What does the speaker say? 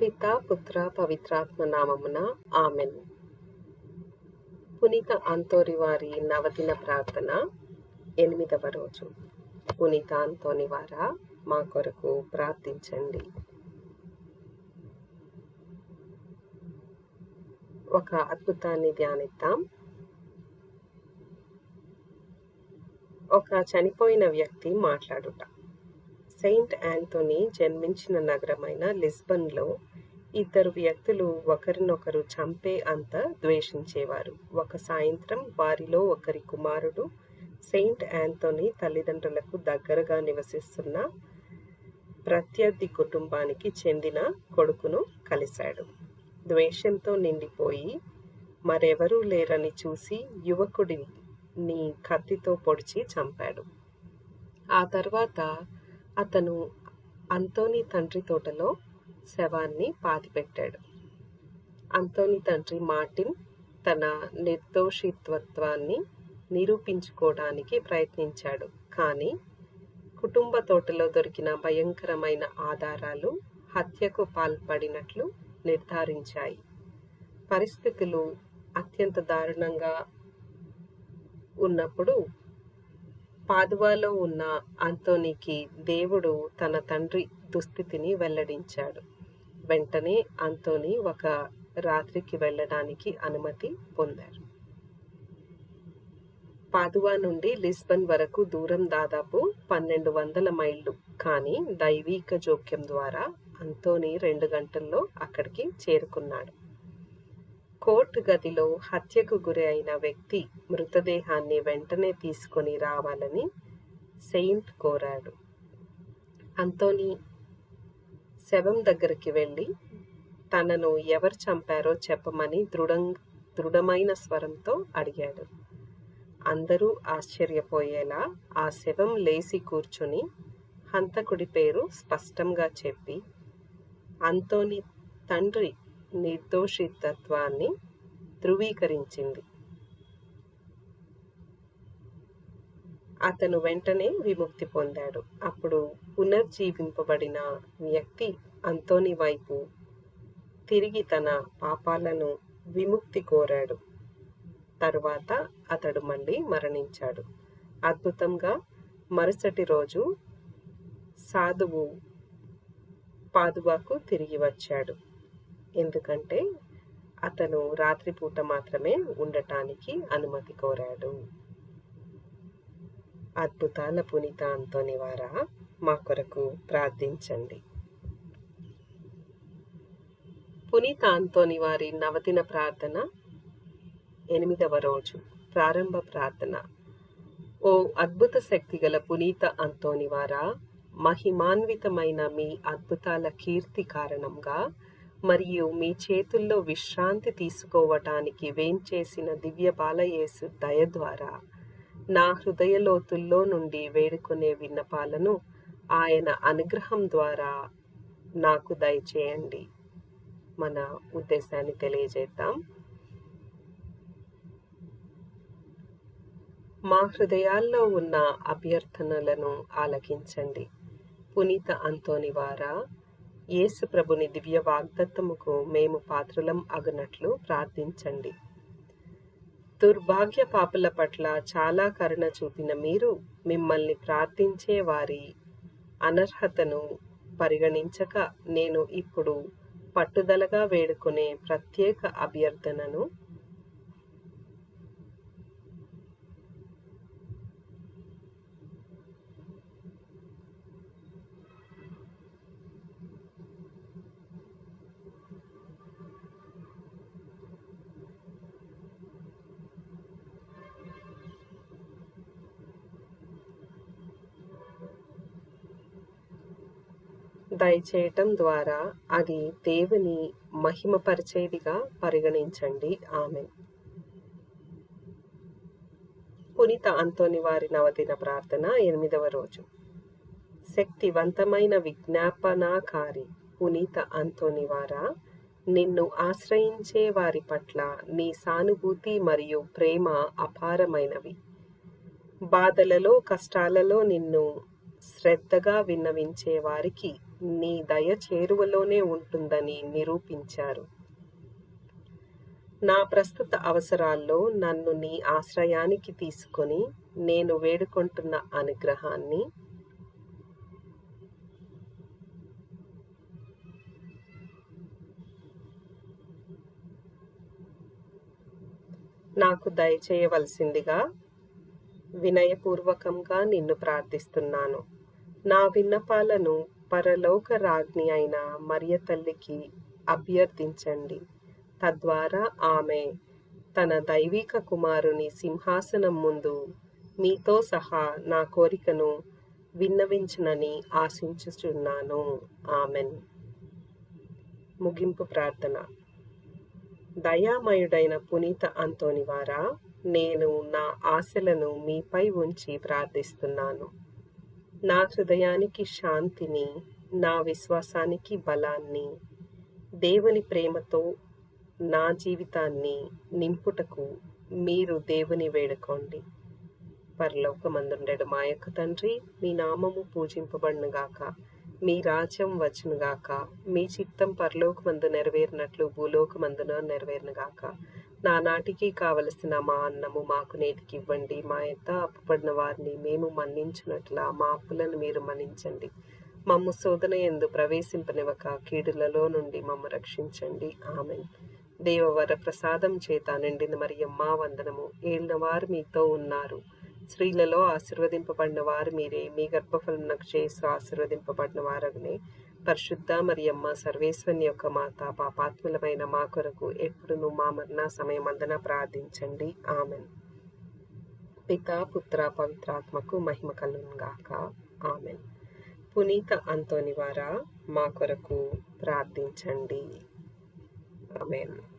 పిత పుత్ర పవిత్రాత్మ నామమున ఆమెన్. పునీత అంతోరి వారి నవదిన ప్రార్థన ఎనిమిదవ రోజు. పునీత అంతోని వారా మా కొరకు ప్రార్థించండి. ఒక అద్భుతాన్ని ధ్యానిద్దాం. ఒక చనిపోయిన వ్యక్తి మాట్లాడుట. సెయింట్ యాంథోనీ జన్మించిన నగరమైన లిస్బన్లో ఇద్దరు వ్యక్తులు ఒకరినొకరు చంపే అంత ద్వేషించేవారు. ఒక సాయంత్రం వారిలో ఒకరి కుమారుడు సెయింట్ యాంథోనీ తల్లిదండ్రులకు దగ్గరగా నివసిస్తున్న ప్రత్యర్థి కుటుంబానికి చెందిన కొడుకును కలిశాడు. ద్వేషంతో నిండిపోయి మరెవరూ లేరని చూసి యువకుడిని కత్తితో పొడిచి చంపాడు. ఆ తర్వాత అతను అంతోని తండ్రి తోటలో శవాన్ని పాతిపెట్టాడు. అంతోని తండ్రి మార్టిన్ తన నిర్దోషిత్వత్వాన్ని నిరూపించుకోవడానికి ప్రయత్నించాడు. కానీ కుటుంబ తోటలో దొరికిన భయంకరమైన ఆధారాలు హత్యకు పాల్పడినట్లు నిర్ధారించాయి. పరిస్థితులు అత్యంత దారుణంగా ఉన్నప్పుడు పాదువాలో ఉన్న అంతోనికి దేవుడు తన తండ్రి దుస్థితిని వెల్లడించాడు. వెంటనే అంతోని ఒక రాత్రికి వెళ్ళడానికి అనుమతి పొందారు. పాదువా నుండి లిస్బన్ వరకు దూరం దాదాపు పన్నెండు వందల మైళ్ళు. కానీ దైవీక జోక్యం ద్వారా అంతోని రెండు గంటల్లో అక్కడికి చేరుకున్నాడు. కోర్టు గదిలో హత్యకు గురి అయిన వ్యక్తి మృతదేహాన్ని వెంటనే తీసుకొని రావాలని సెయింట్ కోరాడు. అంతోని శవం దగ్గరికి వెళ్ళి తనను ఎవరు చంపారో చెప్పమని దృఢం దృఢమైన స్వరంతో అడిగాడు. అందరూ ఆశ్చర్యపోయేలా ఆ శవం లేచి కూర్చుని హంతకుడి పేరు స్పష్టంగా చెప్పి అంతోని తండ్రి నిర్దోషితత్వాన్ని ధృవీకరించింది. అతను వెంటనే విముక్తి పొందాడు. అప్పుడు పునర్జీవింపబడిన వ్యక్తి అంతోని వైపు తిరిగి తన పాపాలను విముక్తి కోరాడు. తరువాత అతడు మళ్ళీ మరణించాడు. అద్భుతంగా మరుసటి రోజు సాధువు పాదువాకు తిరిగి వచ్చాడు. ఎందుకంటే అతను రాత్రిపూట మాత్రమే ఉండటానికి అనుమతి కోరాడు. అద్భుతాల పునీత అంతోని వారా మా కొరకు ప్రార్థించండి. పునీత అంతోని వారి నవదిన ప్రార్థన ఎనిమిదవ రోజు ప్రారంభ ప్రార్థన. ఓ అద్భుత శక్తి గల పునీత అంతోని వారా మహిమాన్వితమైన మీ అద్భుతాల కీర్తి కారణంగా మరియు మీ చేతుల్లో విశ్రాంతి తీసుకోవటానికి వేంచేసిన దివ్య బాలయేసు దయ ద్వారా నా హృదయ లోతుల్లో నుండి వేడుకునే విన్నపాలను ఆయన అనుగ్రహం ద్వారా నాకు దయచేయండి. మన ఉద్దేశాన్ని తెలియజేద్దాం. మా హృదయాల్లో ఉన్న అభ్యర్థనలను ఆలకించండి. పునీత అంతోని వారా యేసు ప్రభుని దివ్య వాగ్దత్తముకు మేము పాత్రలం అగనట్లు ప్రార్థించండి. దుర్భాగ్య పాపుల పట్ల చాలా కరుణ చూపిన మీరు మిమ్మల్ని ప్రార్థించే వారి అనర్హతను పరిగణించక నేను ఇప్పుడు పట్టుదలగా వేడుకునే ప్రత్యేక అభ్యర్థనను దయచేయటం ద్వారా అది దేవుని మహిమపరిచేదిగా పరిగణించండి. ఆమె పునీత అంతోని వారి నవదిన ప్రార్థన ఎనిమిదవ రోజు. శక్తివంతమైన విజ్ఞాపనాకారి పునీత అంతోని వారా నిన్ను ఆశ్రయించే వారి పట్ల నీ సానుభూతి మరియు ప్రేమ అపారమైనవి. బాధలలో కష్టాలలో నిన్ను శ్రద్ధగా విన్నవించే వారికి నీ దయ చేరువలోనే ఉంటుందని నిరూపించారు. నా ప్రస్తుత అవసరాల్లో నన్ను నీ ఆశ్రయానికి తీసుకొని నేను వేడుకుంటున్న అనుగ్రహాన్ని నాకు దయచేయవలసిందిగా వినయపూర్వకంగా నిన్ను ప్రార్థిస్తున్నాను. నా విన్నపాలను పరలోక రాజ్ఞి అయిన మరియ తల్లికి అభ్యర్థించండి. తద్వారా ఆమె తన దైవిక కుమారుని సింహాసనం ముందు మీతో సహా నా కోరికను విన్నవించునని ఆశించుచున్నాను. ఆమెన్. ముగింపు ప్రార్థన. దయామయుడైన పునీత అంతోని వారా నేను నా ఆశలను మీపై ఉంచి ప్రార్థిస్తున్నాను. నా హృదయానికి శాంతిని నా విశ్వాసానికి బలాన్ని దేవుని ప్రేమతో నా జీవితాన్ని నింపుటకు మీరు దేవుని వేడుకోండి. పరలోకమందుండెడు మా యొక్క తండ్రి మీ నామము పూజింపబడినగాక. మీ రాజ్యం వచ్చునుగాక. మీ చిత్తం పరలోకమందు నెరవేరినట్లు భూలోకమందున నెరవేరినగాక. నా నాటికి కావలసిన మా అన్నము మాకు నేటికి ఇవ్వండి మా ఎంత అప్పుపడిన వారిని మేము మన్నించినట్ల మా అప్పులను మీరు మన్నించండి. మమ్ము శోధన ఎందు ప్రవేశింపనివ్వక కీడులలో నుండి మమ్ము రక్షించండి. ఆమెన్. దేవవర ప్రసాదం చేత నిండిన మరియమ్మ వందనము. ఏళ్ళ వారు మీతో ఉన్నారు. స్త్రీలలో ఆశీర్వదింపబడిన వారు మీరే. మీ గర్భఫలం నాకు ఆశీర్వదింపబడిన వారగునే. పరిశుద్ధ మరియమ్మ సర్వేశ్వని యొక్క మాత పాపాత్ములమైన మా కొరకు ఎప్పుడును మా మరణ సమయమందన ప్రార్థించండి. ఆమెన్. పిత పుత్ర పవిత్రాత్మకు మహిమ కలుగాక ఆమెన్. పునీత అంతోని వారా మా కొరకు ప్రార్థించండి. ఆమెన్.